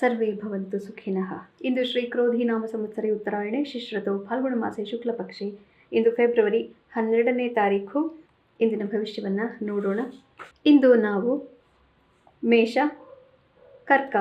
ಸರ್ವೇ ಭವಂತು ಸುಖಿನಃ. ಇಂದು ಶ್ರೀ ಕ್ರೋಧಿ ನಾಮ ಸಂವತ್ಸರಿ ಉತ್ತರಾಯಣೆ ಶಿಶ್ರತು ಫಾಲ್ಗುಣ ಮಾಸೆ ಶುಕ್ಲಪಕ್ಷಿ ಇಂದು ಫೆಬ್ರವರಿ ಹನ್ನೆರಡನೇ ತಾರೀಕು ಇಂದಿನ ಭವಿಷ್ಯವನ್ನು ನೋಡೋಣ. ಇಂದು ನಾವು ಮೇಷ, ಕರ್ಕ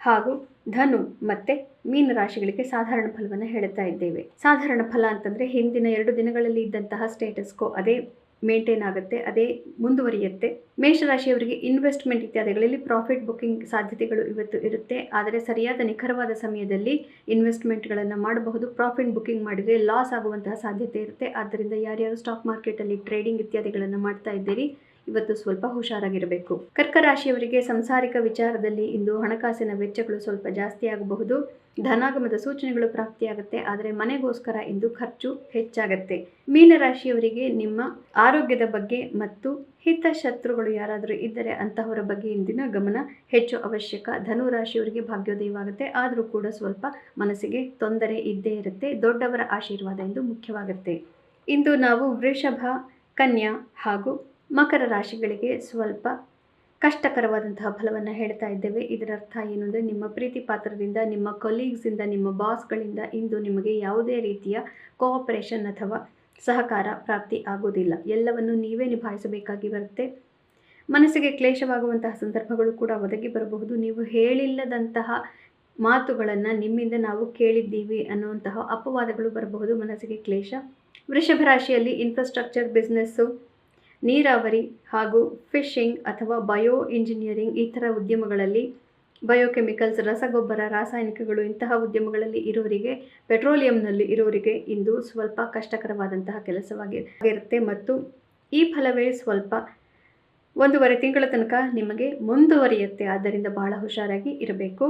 ಹಾಗೂ ಧನು ಮತ್ತು ಮೀನ ರಾಶಿಗಳಿಗೆ ಸಾಧಾರಣ ಫಲವನ್ನು ಹೇಳುತ್ತಾ ಇದ್ದೇವೆ. ಸಾಧಾರಣ ಫಲ ಅಂತಂದರೆ ಹಿಂದಿನ ಎರಡು ದಿನಗಳಲ್ಲಿ ಇದ್ದಂತಹ ಸ್ಟೇಟಸ್ಕೋ ಅದೇ ಮೇಂಟೈನ್ ಆಗುತ್ತೆ, ಅದೇ ಮುಂದುವರಿಯುತ್ತೆ. ಮೇಷರಾಶಿಯವರಿಗೆ ಇನ್ವೆಸ್ಟ್ಮೆಂಟ್ ಇತ್ಯಾದಿಗಳಲ್ಲಿ ಪ್ರಾಫಿಟ್ ಬುಕ್ಕಿಂಗ್ ಸಾಧ್ಯತೆಗಳು ಇವತ್ತು ಇರುತ್ತೆ. ಆದರೆ ಸರಿಯಾದ ನಿಖರವಾದ ಸಮಯದಲ್ಲಿ ಇನ್ವೆಸ್ಟ್ಮೆಂಟ್ಗಳನ್ನು ಮಾಡಬಹುದು. ಪ್ರಾಫಿಟ್ ಬುಕ್ಕಿಂಗ್ ಮಾಡಿದರೆ ಲಾಸ್ ಆಗುವಂತಹ ಸಾಧ್ಯತೆ ಇರುತ್ತೆ. ಆದ್ದರಿಂದ ಯಾರ್ಯಾರು ಸ್ಟಾಕ್ ಮಾರ್ಕೆಟಲ್ಲಿ ಟ್ರೇಡಿಂಗ್ ಇತ್ಯಾದಿಗಳನ್ನು ಮಾಡ್ತಾ ಇದ್ದೀರಿ ಇವತ್ತು ಸ್ವಲ್ಪ ಹುಷಾರಾಗಿರಬೇಕು. ಕರ್ಕ ರಾಶಿಯವರಿಗೆ ಸಂಸಾರಿಕ ವಿಚಾರದಲ್ಲಿ ಇಂದು ಹಣಕಾಸಿನ ವೆಚ್ಚಗಳು ಸ್ವಲ್ಪ ಜಾಸ್ತಿ ಆಗಬಹುದು. ಧನಾಗಮದ ಸೂಚನೆಗಳು ಪ್ರಾಪ್ತಿಯಾಗುತ್ತೆ. ಆದರೆ ಮನೆಗೋಸ್ಕರ ಇಂದು ಖರ್ಚು ಹೆಚ್ಚಾಗತ್ತೆ. ಮೀನರಾಶಿಯವರಿಗೆ ನಿಮ್ಮ ಆರೋಗ್ಯದ ಬಗ್ಗೆ ಮತ್ತು ಹಿತ ಶತ್ರುಗಳು ಯಾರಾದರೂ ಇದ್ದರೆ ಅಂತಹವರ ಬಗ್ಗೆ ಇಂದಿನ ಗಮನ ಹೆಚ್ಚು ಅವಶ್ಯಕ. ಧನು ರಾಶಿಯವರಿಗೆ ಭಾಗ್ಯೋದಯವಾಗುತ್ತೆ. ಆದರೂ ಕೂಡ ಸ್ವಲ್ಪ ಮನಸ್ಸಿಗೆ ತೊಂದರೆ ಇದ್ದೇ ಇರುತ್ತೆ. ದೊಡ್ಡವರ ಆಶೀರ್ವಾದ ಎಂದು ಮುಖ್ಯವಾಗುತ್ತೆ. ಇಂದು ನಾವು ವೃಷಭ, ಕನ್ಯಾ ಹಾಗೂ ಮಕರ ರಾಶಿಗಳಿಗೆ ಸ್ವಲ್ಪ ಕಷ್ಟಕರವಾದಂತಹ ಫಲವನ್ನು ಹೇಳ್ತಾ ಇದ್ದೇವೆ. ಇದರ ಅರ್ಥ ಏನು ಅಂದರೆ ನಿಮ್ಮ ಪ್ರೀತಿ ಪಾತ್ರದಿಂದ, ನಿಮ್ಮ ಕೊಲೀಗ್ಸಿಂದ ನಿಮ್ಮ ಬಾಸ್ಗಳಿಂದ ಇಂದು ನಿಮಗೆ ಯಾವುದೇ ರೀತಿಯ ಕೋಆಪರೇಷನ್ ಅಥವಾ ಸಹಕಾರ ಪ್ರಾಪ್ತಿ ಆಗೋದಿಲ್ಲ ಎಲ್ಲವನ್ನು ನೀವೇ ನಿಭಾಯಿಸಬೇಕಾಗಿ ಬರುತ್ತೆ. ಮನಸ್ಸಿಗೆ ಕ್ಲೇಶವಾಗುವಂತಹ ಸಂದರ್ಭಗಳು ಕೂಡ ಒದಗಿ ಬರಬಹುದು. ನೀವು ಹೇಳಿಲ್ಲದಂತಹ ಮಾತುಗಳನ್ನು ನಿಮ್ಮಿಂದ ನಾವು ಕೇಳಿದ್ದೀವಿ ಅನ್ನುವಂತಹ ಅಪವಾದಗಳು ಬರಬಹುದು. ಮನಸ್ಸಿಗೆ ಕ್ಲೇಶ. ವೃಷಭ ರಾಶಿಯಲ್ಲಿ ಇನ್ಫ್ರಾಸ್ಟ್ರಕ್ಚರ್ ಬಿಸ್ನೆಸ್ಸು ನೀರಾವರಿ ಹಾಗೂ ಫಿಶಿಂಗ್ ಅಥವಾ ಬಯೋ ಇಂಜಿನಿಯರಿಂಗ್ ಈ ಥರ ಉದ್ಯಮಗಳಲ್ಲಿ ಬಯೋಕೆಮಿಕಲ್ಸ್, ರಸಗೊಬ್ಬರ, ರಾಸಾಯನಿಕಗಳು ಇಂತಹ ಉದ್ಯಮಗಳಲ್ಲಿ ಇರೋರಿಗೆ, ಪೆಟ್ರೋಲಿಯಂನಲ್ಲಿ ಇರೋರಿಗೆ ಇಂದು ಸ್ವಲ್ಪ ಕಷ್ಟಕರವಾದಂತಹ ಕೆಲಸವಾಗಿ ಇರುತ್ತೆ ಮತ್ತು ಈ ಫಲವೇ ಸ್ವಲ್ಪ ಒಂದೂವರೆ ತಿಂಗಳ ತನಕ ನಿಮಗೆ ಮುಂದುವರಿಯುತ್ತೆ. ಆದ್ದರಿಂದ ಬಹಳ ಹುಷಾರಾಗಿ ಇರಬೇಕು.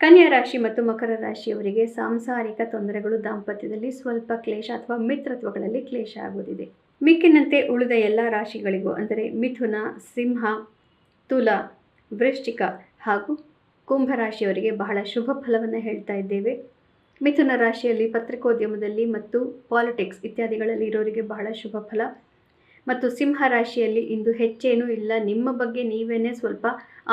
ಕನ್ಯಾ ರಾಶಿ ಮತ್ತು ಮಕರ ರಾಶಿಯವರಿಗೆ ಸಾಂಸಾರಿಕ ತೊಂದರೆಗಳು ದಾಂಪತ್ಯದಲ್ಲಿ ಸ್ವಲ್ಪ ಕ್ಲೇಶ ಅಥವಾ ಮಿತ್ರತ್ವಗಳಲ್ಲಿ ಕ್ಲೇಶ ಆಗುವುದಿದೆ. ಮಿಕ್ಕಿನಂತೆ ಉಳಿದ ಎಲ್ಲ ರಾಶಿಗಳಿಗೂ, ಅಂದರೆ ಮಿಥುನ, ಸಿಂಹ, ತುಲ, ವೃಶ್ಚಿಕ ಹಾಗೂ ಕುಂಭರಾಶಿಯವರಿಗೆ ಬಹಳ ಶುಭ ಫಲವನ್ನು ಹೇಳ್ತಾ ಇದ್ದೇವೆ. ಮಿಥುನ ರಾಶಿಯಲ್ಲಿ ಪತ್ರಿಕೋದ್ಯಮದಲ್ಲಿ ಮತ್ತು ಪಾಲಿಟಿಕ್ಸ್ ಇತ್ಯಾದಿಗಳಲ್ಲಿ ಇರೋರಿಗೆ ಬಹಳ ಶುಭ ಫಲ. ಮತ್ತು ಸಿಂಹ ರಾಶಿಯಲ್ಲಿ ಇಂದು ಹೆಚ್ಚೇನೂ ಇಲ್ಲ, ನಿಮ್ಮ ಬಗ್ಗೆ ನೀವೇನೇ ಸ್ವಲ್ಪ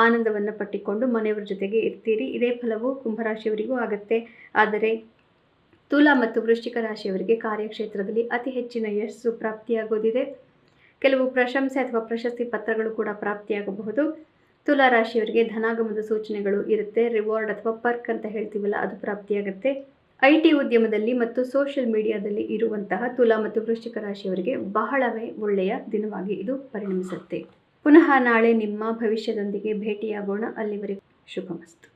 ಆನಂದವನ್ನು ಪಟ್ಟಿಕೊಂಡು ಮನೆಯವರ ಜೊತೆಗೆ ಇರ್ತೀರಿ, ಇದೇ ಫಲವು ಕುಂಭರಾಶಿಯವರಿಗೂ ಆಗುತ್ತೆ. ಆದರೆ ತುಲಾ ಮತ್ತು ವೃಶ್ಚಿಕ ರಾಶಿಯವರಿಗೆ ಕಾರ್ಯಕ್ಷೇತ್ರದಲ್ಲಿ ಅತಿ ಹೆಚ್ಚಿನ ಯಶಸ್ಸು ಪ್ರಾಪ್ತಿಯಾಗೋದಿದೆ ಕೆಲವು ಪ್ರಶಂಸೆ ಅಥವಾ ಪ್ರಶಸ್ತಿ ಪತ್ರಗಳು ಕೂಡ ಪ್ರಾಪ್ತಿಯಾಗಬಹುದು. ತುಲಾ ರಾಶಿಯವರಿಗೆ ಧನಾಗಮದ ಸೂಚನೆಗಳು ಇರುತ್ತೆ. ರಿವಾರ್ಡ್ ಅಥವಾ ಪರ್ಕ್ ಅಂತ ಹೇಳ್ತೀವಲ್ಲ, ಅದು ಪ್ರಾಪ್ತಿಯಾಗುತ್ತೆ. ಐ ಟಿ ಉದ್ಯಮದಲ್ಲಿ ಮತ್ತು ಸೋಷಿಯಲ್ ಮೀಡಿಯಾದಲ್ಲಿ ಇರುವಂತಹ ತುಲಾ ಮತ್ತು ವೃಶ್ಚಿಕ ರಾಶಿಯವರಿಗೆ ಬಹಳವೇ ಒಳ್ಳೆಯ ದಿನವಾಗಿ ಇದು ಪರಿಣಮಿಸುತ್ತೆ. ಪುನಃ ನಾಳೆ ನಿಮ್ಮ ಭವಿಷ್ಯದೊಂದಿಗೆ ಭೇಟಿಯಾಗೋಣ. ಅಲ್ಲಿವರೆಗೂ ಶುಭಮಸ್ತು.